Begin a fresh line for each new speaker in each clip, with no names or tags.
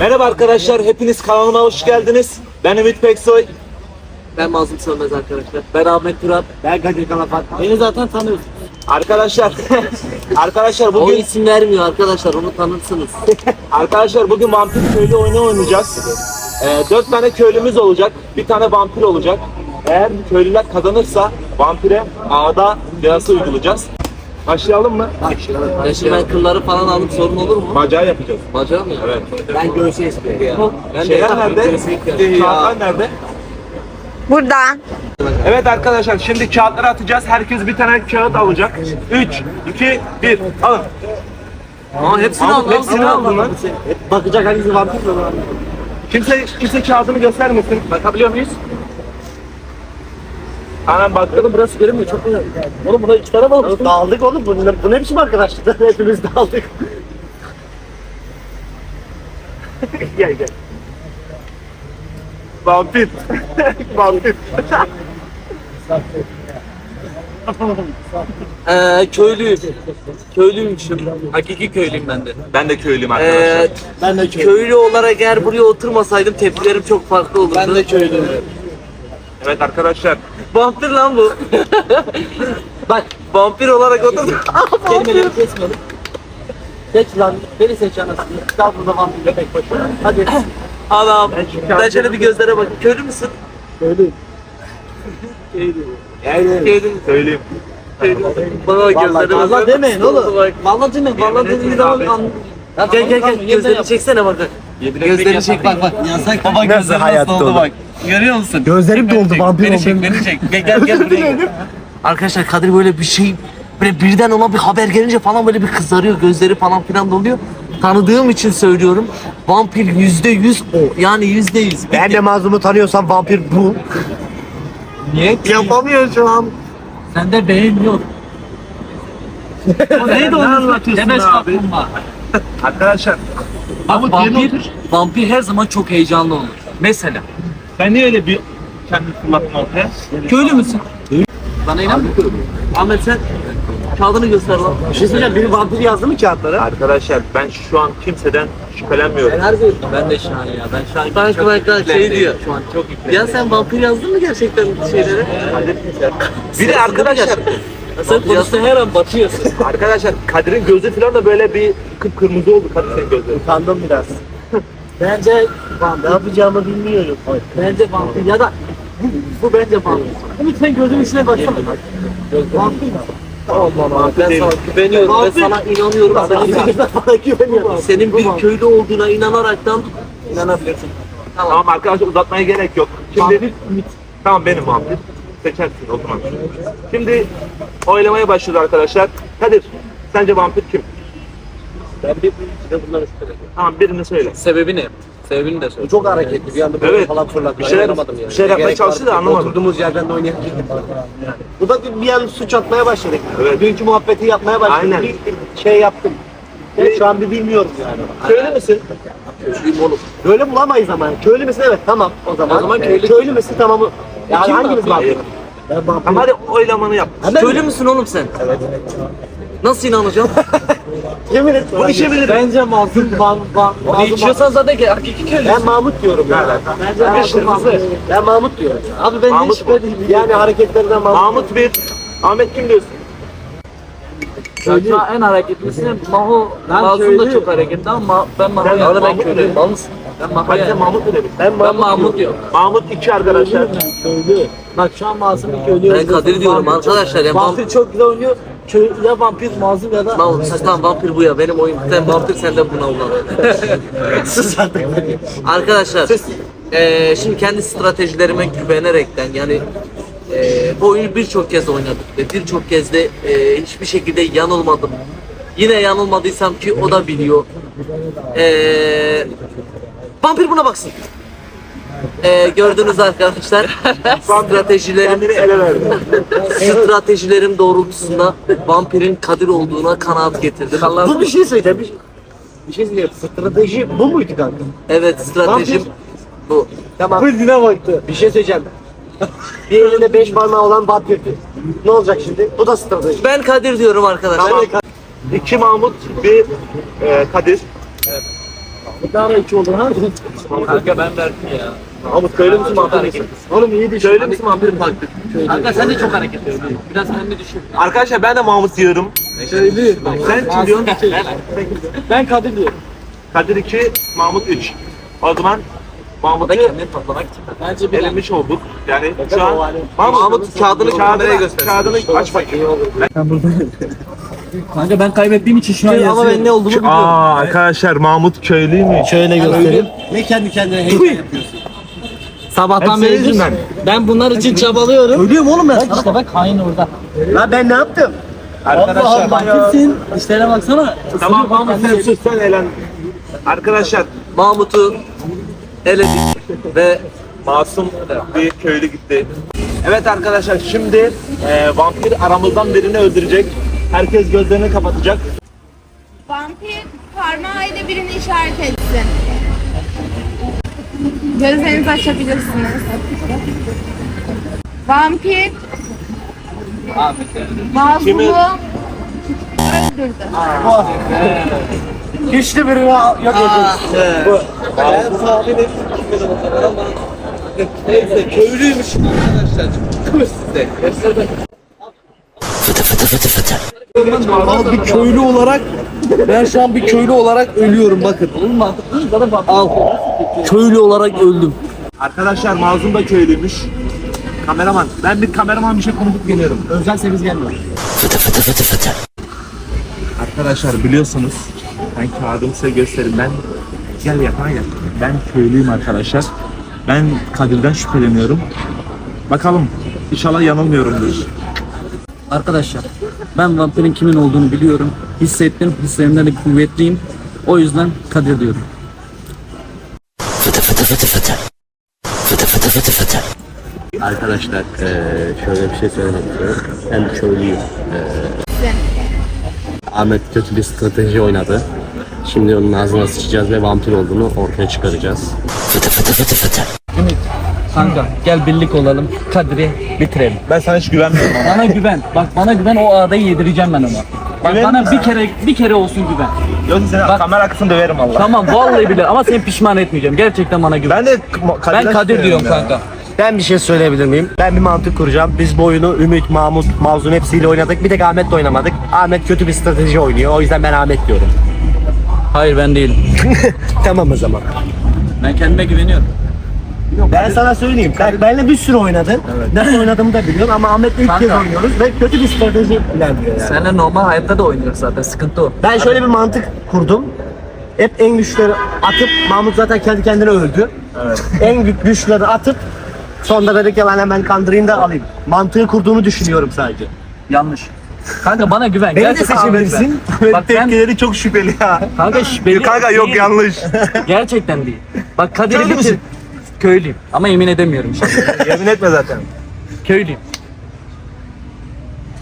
Merhaba arkadaşlar, hepiniz kanalıma hoş geldiniz. Ben Ümit Peksoy.
Ben Mazlum Sönmez arkadaşlar. Ben Ahmet Turan. Ben Kadir Kalafat. Beni zaten tanıyorsunuz.
Arkadaşlar, arkadaşlar
O
bugün
isim vermiyor arkadaşlar onu tanırsınız.
arkadaşlar bugün vampir köylü oyunu oynayacağız. Ee, dört tane köylümüz olacak, bir tane vampir olacak. Eğer köylüler kazanırsa vampire ağda cezası uygulayacağız. Başlayalım mı?
Ya şimdi ben kılları falan alıp sorun olur mu?
Bacağı yapacağız.
Bacağı mı ya?
Evet.
Ben göğse istiyorum ya. Ben
Şeyler nerede?
nerede?
Kağıtlar nerede?
Burada.
Evet arkadaşlar şimdi kağıtları atacağız. Herkes bir tane kağıt alacak. 3, 2, 1. Alın.
Aa hepsini lan,
hepsini
al.
aldın lan.
Bakacak hangisi vampir mi?
Kimse kimse kağıdını göstermesin. Bakabiliyor muyuz? Anam baktım.
Burası görünmüyor çok güzel. Oğlum burada iki tane var.
Dağıldık oğlum. Bu, bu ne biçim arkadaşlık? Hepimiz dağıldık.
gel gel. Vampir. Vampir.
Ee, köylüyüm. Köylüymüşüm. Hakiki köylüyüm ben de.
Ben de köylüyüm arkadaşlar.
Ee,
Ben de
köylü olarak eğer buraya oturmasaydım tepkilerim çok farklı olurdu. Ben de köylüyüm.
Evet arkadaşlar.
Vampir lan bu. Bak vampir olarak oturdum. Kelimeleri kesmedim. Seç lan. Beni seç anasını. Kal burada vampir tek başına. Hadi. Adam. Ben şöyle bir gözlere bak. Köylü müsün?
Köylüyüm.
Köylü. Köylü.
Köylüyüm.
Bana gözlere bak.
Vallahi demeyin oğlum.
Bak. Vallahi demeyin. Vallahi dediğiniz zaman
abi.
an- Gel gel gel gözlerini çeksene bak. Gözlerini çek bak bak. Yasak baba gözlerin
hayat
nasıl oldu bak. Görüyor musun?
Gözlerim doldu vampir
Beni çek,
oldum.
beni çek. Gel gel gel buraya gel. Arkadaşlar Kadir böyle bir şey böyle birden ona bir haber gelince falan böyle bir kızarıyor. Gözleri falan filan doluyor. Tanıdığım için söylüyorum. Vampir yüzde yüz o. Yani yüzde yüz.
Ben de mazlumu tanıyorsam vampir bu.
Niye?
Yapamıyor şu an.
Sende beyin yok. o neydi onu anlatıyorsun abi?
Arkadaşlar.
Bak vampir, vampir her zaman çok heyecanlı olur. Mesela.
Ben niye öyle bir kendimi fırlattım ortaya?
Köylü müsün? Bana inanmıyor Ahmet sen kağıdını göster lan.
Bir şey söyleyeceğim. Biri vampir yazdı mı kağıtlara?
Arkadaşlar ben şu an kimseden şüphelenmiyorum.
Ben de Şahin ya. Ben Şahin. Ben çok ben şey diyor. Şu an çok Ya sen vampir yazdın mı gerçekten şeylere?
Bir de arkadaşlar
Sen konuşta her an batıyorsun.
Arkadaşlar Kadir'in gözü falan da böyle bir kıpkırmızı oldu Kadir senin gözlerin.
Utandım biraz.
Bence
Ne yapacağımı bilmiyorum.
bence vampir ya da bu, bu bence vampir. Ümit sen gözün içine baksana. Vampir.
Tamam bana.
Ben sana güveniyorum ve sana inanıyorum. Bir,
Bana güveniyorum.
senin bir köylü olduğuna inanaraktan inanabilirsin. Tamam.
Tamam arkadaşlar uzatmaya gerek yok. Şimdi Tamam benim vampir. Seçersin o zaman. Şimdi oylamaya başlıyoruz arkadaşlar. Kadir sence vampir kim?
Ben bir içinde bunları şüpheleniyorum.
Tamam birini söyle.
Sebebi ne? Sebebini de söyle.
Çok hareketli. Bir anda böyle
Evet.
falan fırlattı.
Bir şeyler,
Dayanamadım yani.
bir şeyler yapmaya
Gerek var.
çalıştı da anlamadım.
Oturduğumuz yerden de oynayabilirdik. Bu da bir, bir an suç atmaya başladık.
Evet.
Dünkü muhabbeti yapmaya başladık.
Aynen.
Bir, bir şey yaptım. Ben şu an bir bilmiyorum yani.
Köylü müsün?
Köylüyüm oğlum.
Böyle bulamayız ama. Köylü müsün? Evet tamam. O zaman.
O zaman köylü-
köylü müsün? Tamam. Yani
Kim
hangimiz
vampir?
var? Ben vampir.
Tamam hadi oylamanı yap.
Köylü müsün oğlum sen? Evet. Nasıl inanacağım?
Yemin et.
Bu işe bilir.
Bence mazlum van van. Onu içiyorsan zaten ki hakiki köylü.
Ben Mahmut diyorum ya.
Bence mazlum van.
Ben Mahmut diyorum.
Abi ben
Mahmut
hiç değilim.
Yani hareketlerinden Mahmut.
Mahmut bir. Ahmet kim diyorsun?
An en hareketlisi Maho. Mazlum da çok hareketli ama ben Maho
Sen
yani ben
Mahmut
köylüyüm.
mu
Mal mısın? Ben
sen
yani.
Mahmut mu dedin?
Ben
Ben Mahmut diyorum.
Mahmut iki arkadaşlar.
Köylü. Bak şu an Masum bir köylü.
Ben Kadir diyorum arkadaşlar ya.
Vampir çok güzel oynuyor. Köylü ya vampir mazlum ya da
Lan sus lan vampir bu ya benim oyun. Sen vampir sen de buna ulan.
sus artık.
Arkadaşlar eee, şimdi kendi stratejilerime güvenerekten yani eee, bu oyunu birçok kez oynadık ve birçok kez de eee, hiçbir şekilde yanılmadım. Yine yanılmadıysam ki o da biliyor. Eee vampir buna baksın. Eee gördünüz arkadaşlar stratejilerim
ele verdi.
stratejilerim doğrultusunda vampirin Kadir olduğuna kanaat getirdim.
Bu bir şey söyleyeceğim. Bir, bir şey söyleyeceğim. Strateji bu muydu kanka?
Evet stratejim
Vampir.
bu.
Tamam. Hızdine baktı. Bir şey söyleyeceğim. bir elinde beş parmağı olan vampirdi. Ne olacak şimdi? Bu da strateji.
Ben Kadir diyorum arkadaşlar.
Tamam. İki Mahmut, bir e, Kadir.
Kanka ben verdim ya.
Mahmut köylü müsün vampir misin?
Oğlum iyi düşün.
Köylü müsün vampir misin?
Kanka sen de çok hareket ediyorsun. Biraz kendini düşün.
Arkadaşlar ben de Mahmut diyorum.
Köylü.
Sen kim diyorsun?
Ben Kadir diyorum.
Kadir 2, Mahmut 3. O zaman Mahmut'u
kendini toplamak için.
Bence bir
elemiş olduk. Yani şu an
Mahmut kağıdını kameraya göster.
Kağıdını aç bakayım.
Kanka ben kaybettiğim için şu an
Ama ben
yazıyorum.
ne olduğumu biliyorum.
Aa arkadaşlar Mahmut köylüymüş.
Şöyle göstereyim. Ne kendi kendine heyecan yapıyorsun?
Sabahtan beri
yüzünden.
ben bunlar için çabalıyorum.
Ölüyorum oğlum ben.
Bak işte bak hain orada.
Lan ben ne yaptım?
Arkadaşlar
Allah ya.
Vampirsin. İşlere baksana.
Tamam Mahmut sen sus sen elen. Arkadaşlar
Mahmut'u eledik ve
masum bir köylü gitti. Evet arkadaşlar şimdi e, vampir aramızdan birini öldürecek. Herkes gözlerini kapatacak.
Vampir parmağıyla birini işaret etsin. Gözlerinizi açabilirsiniz. Vampir
Kimi-
mazlumu öldürdü.
Güçlü birini yok ediyorsun.
ben tahmin Neyse köylüymüş arkadaşlar. Kız size.
Al bir köylü olarak ben şu an bir köylü olarak ölüyorum bakın. Al. Köylü olarak öldüm.
Arkadaşlar Mazlum da köylüymüş. Kameraman. Ben bir kameraman bir şey konuşup geliyorum.
Özel semiz gelmiyor.
Arkadaşlar biliyorsunuz ben kağıdımı size göstereyim. Ben gel yakına gel. Ben köylüyüm arkadaşlar. Ben Kadir'den şüpheleniyorum. Bakalım. İnşallah yanılmıyorumdur.
Arkadaşlar ben vampirin kimin olduğunu biliyorum. Hissettim. Hislerimden de kuvvetliyim. O yüzden Kadir diyorum.
Arkadaşlar eee, şöyle bir şey söylemek istiyorum. Ben köylüyüm. Eee, Ahmet kötü bir strateji oynadı. Şimdi onun ağzına sıçacağız ve vampir olduğunu ortaya çıkaracağız.
Ümit kanka gel birlik olalım. Kadir'i bitirelim.
Ben sana hiç güvenmiyorum.
Bana güven. Bak bana güven o ağdayı yedireceğim ben ona. Bak
Güven
bana bir kere bir kere olsun güven.
Yoksa seni
Bak-
kamera arkasını döverim Allah.
Tamam vallahi billahi ama seni pişman etmeyeceğim. Gerçekten bana güven.
Ben de
Ben Kadir diyorum kanka.
Ben bir şey söyleyebilir miyim? Ben bir mantık kuracağım. Biz bu oyunu Ümit, Mahmut, Mazlum hepsiyle oynadık. Bir tek Ahmet'le oynamadık. Ahmet kötü bir strateji oynuyor. O yüzden ben Ahmet diyorum.
Hayır ben değilim.
Tamam o zaman.
Ben kendime güveniyorum.
Ben sana söyleyeyim. Bak benimle bir sürü oynadın. Nasıl oynadığımı da biliyorum ama Ahmet'le ilk kez oynuyoruz ve kötü bir strateji ilerliyor yani.
Seninle normal hayatta da oynuyoruz zaten. Sıkıntı o.
Ben şöyle bir mantık kurdum. Hep en güçleri atıp Mahmut zaten kendi kendine öldü. En gü- güçleri atıp sonra dedik ya ben hemen kandırayım da alayım. Mantığı kurduğunu düşünüyorum sadece.
Yanlış. Kanka bana güven.
Beni de
Gerçekten
seçebilirsin.
güven. Bak ben
Tepkileri çok şüpheli ya.
kanka şş,
Kanka yok
değil.
yanlış.
Gerçekten değil. Bak
Köylü
bitir. Köylüyüm. Ama yemin edemiyorum şimdi.
Yemin etme zaten.
Köylüyüm.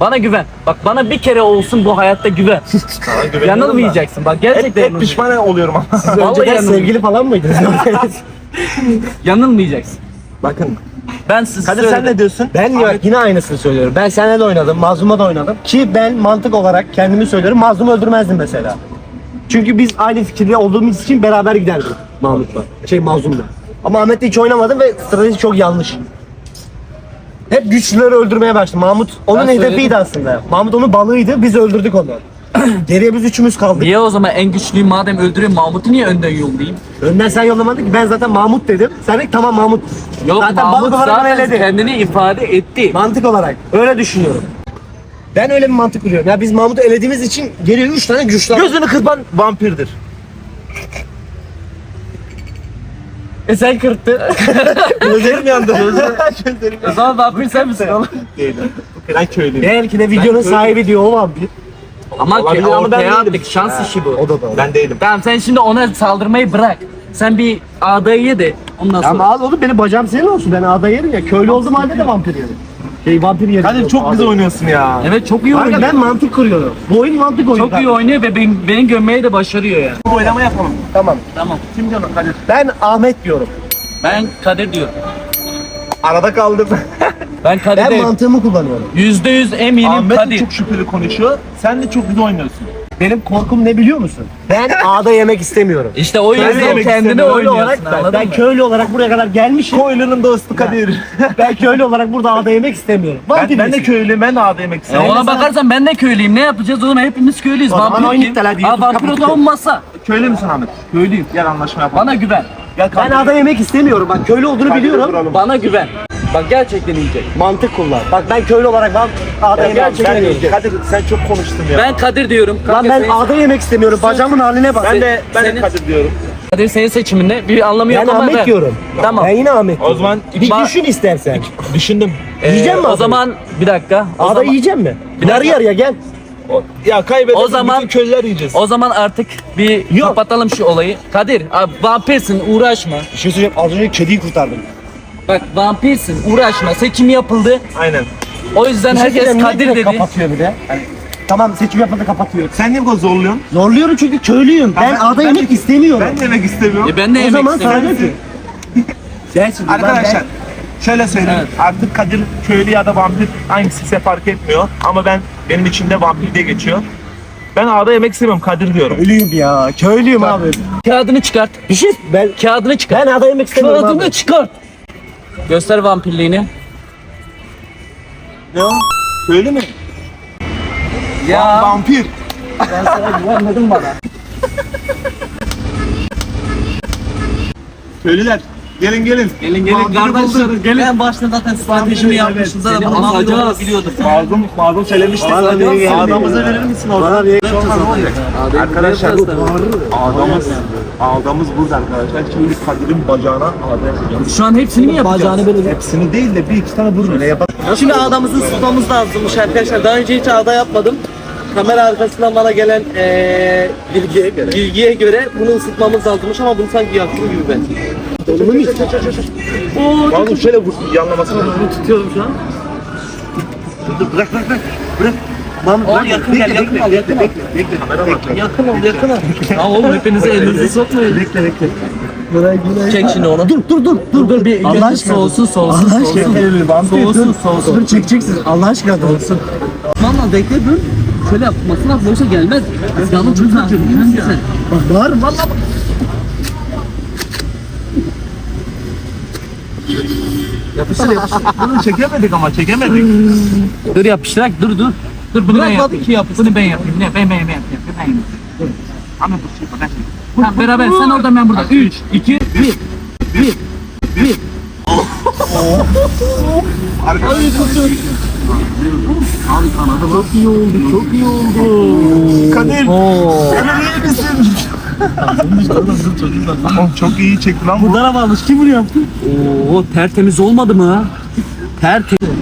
Bana güven. Bak bana bir kere olsun bu hayatta güven. Yanılmayacaksın. Bak
Hep,
gerçekten
hep
yanılmayacaksın.
pişman oluyorum ama.
Vallahi
Önceden sevgili falan mıydınız?
Yanılmayacaksın.
Bakın.
Ben size
Kadir sen ne diyorsun?
ben ya yine aynısını söylüyorum. Ben seninle de oynadım, Mazlum'a da oynadım. Ki ben mantık olarak kendimi söylüyorum. Mazlum'u öldürmezdim mesela. Çünkü biz aynı fikirde olduğumuz için beraber giderdik Mahmut'la. Şey Mazlum'la. Ama Ahmet'le hiç oynamadım ve strateji çok yanlış. Hep güçlüleri öldürmeye başladı. Mahmut onun
Ben
hedefiydi
söyledim.
aslında. Mahmut onun balığıydı, biz öldürdük onu. Geriye biz üçümüz kaldık.
Niye o zaman en güçlüyüm madem öldürüyorum Mahmut'u niye önden yollayayım?
Önden sen yollamadın ki ben zaten Mahmut dedim. Sen de tamam Mahmut.
Yok
zaten
Mahmut
balık olarak
zaten
eledi.
kendini ifade etti.
Mantık olarak. Öyle düşünüyorum. Ben öyle bir mantık kuruyorum. Ya biz Mahmut'u elediğimiz için geriye 3 tane güçlü
Gözünü kırpan vampirdir.
E sen kırttın.
Gözlerim yandı. Gözlerim
o zaman vampir sen misin oğlum?
değilim. Ben köylüyüm.
Belki de videonun sahibi diyor o vampir.
Ama
Olabilir ama ben
ortaya
değilim.
attık şans işi bu.
O da doğru.
Ben değilim.
Tamam sen şimdi ona saldırmayı bırak. Sen bir ağdayı ye de ondan sonra.
Ama al oğlum benim bacağım senin olsun. Ben ağda yerim ya. Köylü olduğum halde de vampir yerim. Şey vampir yerim.
Kadir çok güzel oynuyorsun ya.
Evet çok iyi
Kanka
oynuyor.
ben mantık kuruyorum. Bu oyun mantık oyunu.
Çok iyi oynuyor ve benim, beni gömmeyi de başarıyor yani.
Oynama yapalım.
Tamam.
Tamam.
Kim diyorsun Kadir?
Ben Ahmet diyorum.
Ben Kadir diyorum.
Arada kaldım.
Ben
Ben
Kadir'deyim.
mantığımı kullanıyorum.
Yüzde yüz eminim
Ahmet de
Kadir.
çok şüpheli konuşuyor. Sen de çok güzel oynuyorsun.
Benim korkum ne biliyor musun? Ben ağda yemek istemiyorum.
İşte o
Köylü
yüzden
yemek
kendini
istemiyorum.
Oynuyorsun
olarak ben,
anladın
ben
mı?
köylü olarak buraya kadar gelmişim.
Koyunun dostu Kadir.
ben köylü olarak burada ağda yemek istemiyorum.
ben,
Vampir
ben de köylüyüm, ben de ağda yemek
Ya
istiyorum.
ona bakarsan ben de köylüyüm. Ne yapacağız oğlum? Hepimiz köylüyüz.
O zaman
Vampir
oyun
kim?
iptal hadi,
Ha,
YouTube
vampir o zaman masa.
Köylü müsün Ahmet? Köylüyüm. Gel anlaşma yapalım.
Bana güven.
Gel
Ben
Kadir.
ağda yemek istemiyorum. Bak köylü olduğunu biliyorum.
Bana güven. Bak gerçekten yiyecek.
Mantık kullan. Bak ben köylü olarak ben ağda yemek
Ben,
istemiyorum.
Kadir sen çok konuştun ya.
Ben Kadir diyorum.
Lan
Kanka
ben
senin-
ağda yemek istemiyorum. Bacağımın haline bak.
ben de ben de
senin-
Kadir diyorum.
Kadir senin seçiminde bir anlamı yok
Ben
ama
Ahmet
ben-
diyorum.
Tamam.
Ben yine Ahmet
O zaman
Bir
Ba-
düşün istersen.
düşündüm.
Ee,
Yiyecek mi
O zaman bir dakika. O
Ağda
zaman,
yiyecek mi?
Bir
Yarı yarıya gel.
O- Ya kaybedersin
O zaman-
bütün köylüler yiyeceğiz.
o zaman artık bir
Yok.
kapatalım şu olayı. Kadir, abi, vampirsin uğraşma.
Bir şey söyleyeceğim. Az önce kediyi kurtardım.
Bak vampirsin uğraşma. Seçim yapıldı.
Aynen.
O yüzden
şey
herkes Kadir dedi.
Kapatıyor bir de. Hani, tamam seçim yapıldı kapatıyor.
Sen niye bu kadar zorluyorsun?
Zorluyorum çünkü köylüyüm. Ben,
ben- ben-
yemek istemiyorum.
Ben de yemek istemiyorum.
E ben de
o
yemek
zaman sana
istemiyorum.
diyor ki. Sensin.
Arkadaşlar şöyle söyleyeyim.
Evet.
Artık Kadir köylü ya da vampir hangisi ise fark etmiyor. Ama ben benim içimde vampir diye geçiyor. Ben ağda yemek istemiyorum Kadir diyorum.
Köylüyüm ya. Köylüyüm abi.
Kağıdını çıkart.
Bir şey ben
Kağıdını çıkart.
ben ağda yemek istemiyorum
Kağıdını
abi.
çıkart. Göster vampirliğini.
Ne o? Köylü mü?
Ya
Vampir.
ben sana güvenmedim bana.
Köylüler. Gelin gelin.
Gelin gelin
Vampiri
kardeşler.
bulduk.
Gelin. Ben başta zaten stratejimi yapmışım. Zaten bunu alacağız. biliyordum.
Mazlum, mazlum söylemişti.
Bana niye geldi?
Ağdamızı verir misin o
Bana niye
Arkadaşlar ağdamız, ağdamız burada arkadaşlar. Şimdi Kadir'in bacağına ağda yapacağız.
Şu an hepsini mi yapacağız?
Bacağını böyle
Hepsini değil de bir iki tane vurun. Öyle yapalım.
Şimdi ağdamızı ısıtmamız lazımmış arkadaşlar. Daha önce hiç ağda yapmadım. Kamera arkasından bana gelen eee bilgiye göre, bilgiye göre bunu ısıtmamız lazımmış ama bunu sanki yaktım gibi ben.
Dolumu mu?
Oo,
Mazlum şöyle vur yanlamasına.
bunu tutuyorum şu an.
Bırak bırak bırak. Bırak. Lan bırak.
yakın gel, yakın al, yakın al. Yakın ol, yakın ol. Ya oğlum hepinize elinizi sokmayın.
Bekle bekle. Bırak bırak.
Çek şimdi onu.
Dur dur dur.
Dur dur bir
Allah aşkına.
soğusun soğusun
Allah aşkına.
soğusun. Soğusun
dur.
soğusun.
Dur çekeceksin. Allah aşkına dur.
Valla bekle dur. Şöyle yapmasın abi yoksa gelmez. Canım çok acıyor. Sen.
Bak bağır valla.
Yapıştır yapıştır. Bunu çekemedik ama çekemedik.
Dur yapıştırak dur dur. Dur bunu ben yapayım. Ki yap. Bunu ben yapayım. Ne ben ben ben yapayım. Ben yapayım. Dur. Ama bu şey bak. Tamam beraber sen orada ben burada. 3 2 1 1
Arkadaşlar. Kadir. Kadir iyi misin? Oğlum çok iyi çekti lan bu.
Buradan varmış. Kim bunu yaptı?
Oo tertemiz olmadı mı? Tertemiz.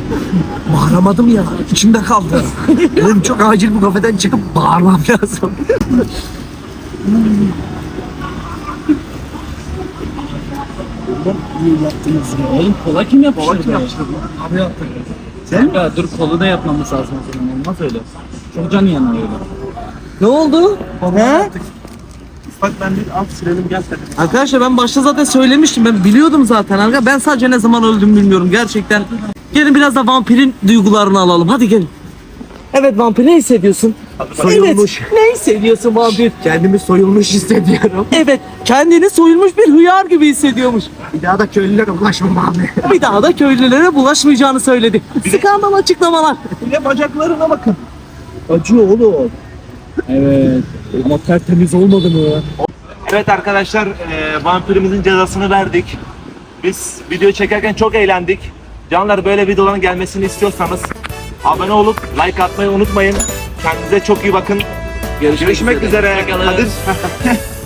Bağıramadım ya. İçimde kaldı. Benim çok acil bu kafeden çıkıp bağırmam lazım.
Oğlum kola kim yapıştırdı? Kola kim yapıştırdı? Abi yaptı. Sen? Ya dur kolu da yapmamız lazım o zaman. Olmaz öyle. Çok can yanıyor öyle. Ne oldu? He?
Bak ben bir alt silelim gel sen.
Arkadaşlar ben başta zaten söylemiştim. Ben biliyordum zaten. Arkadaşlar ben sadece ne zaman öldüm bilmiyorum gerçekten. Gelin biraz da vampirin duygularını alalım. Hadi gelin. Evet vampir ne hissediyorsun?
Soyulmuş.
Evet. Ne hissediyorsun vampir?
Kendimi soyulmuş hissediyorum.
Evet. Kendini soyulmuş bir hıyar gibi hissediyormuş.
Bir daha da köylülere ulaşmam abi.
Bir daha da köylülere bulaşmayacağını söyledi. Skandal açıklamalar.
Bir de bacaklarına bakın.
Acıyor oğlum.
Evet. Ama tertemiz olmadı mı?
Evet arkadaşlar e, vampirimizin cezasını verdik. Biz video çekerken çok eğlendik. Canlar böyle videoların gelmesini istiyorsanız abone olup like atmayı unutmayın. Kendinize çok iyi bakın. Görüşmek üzere.
Hoşçakalın.
Kadir.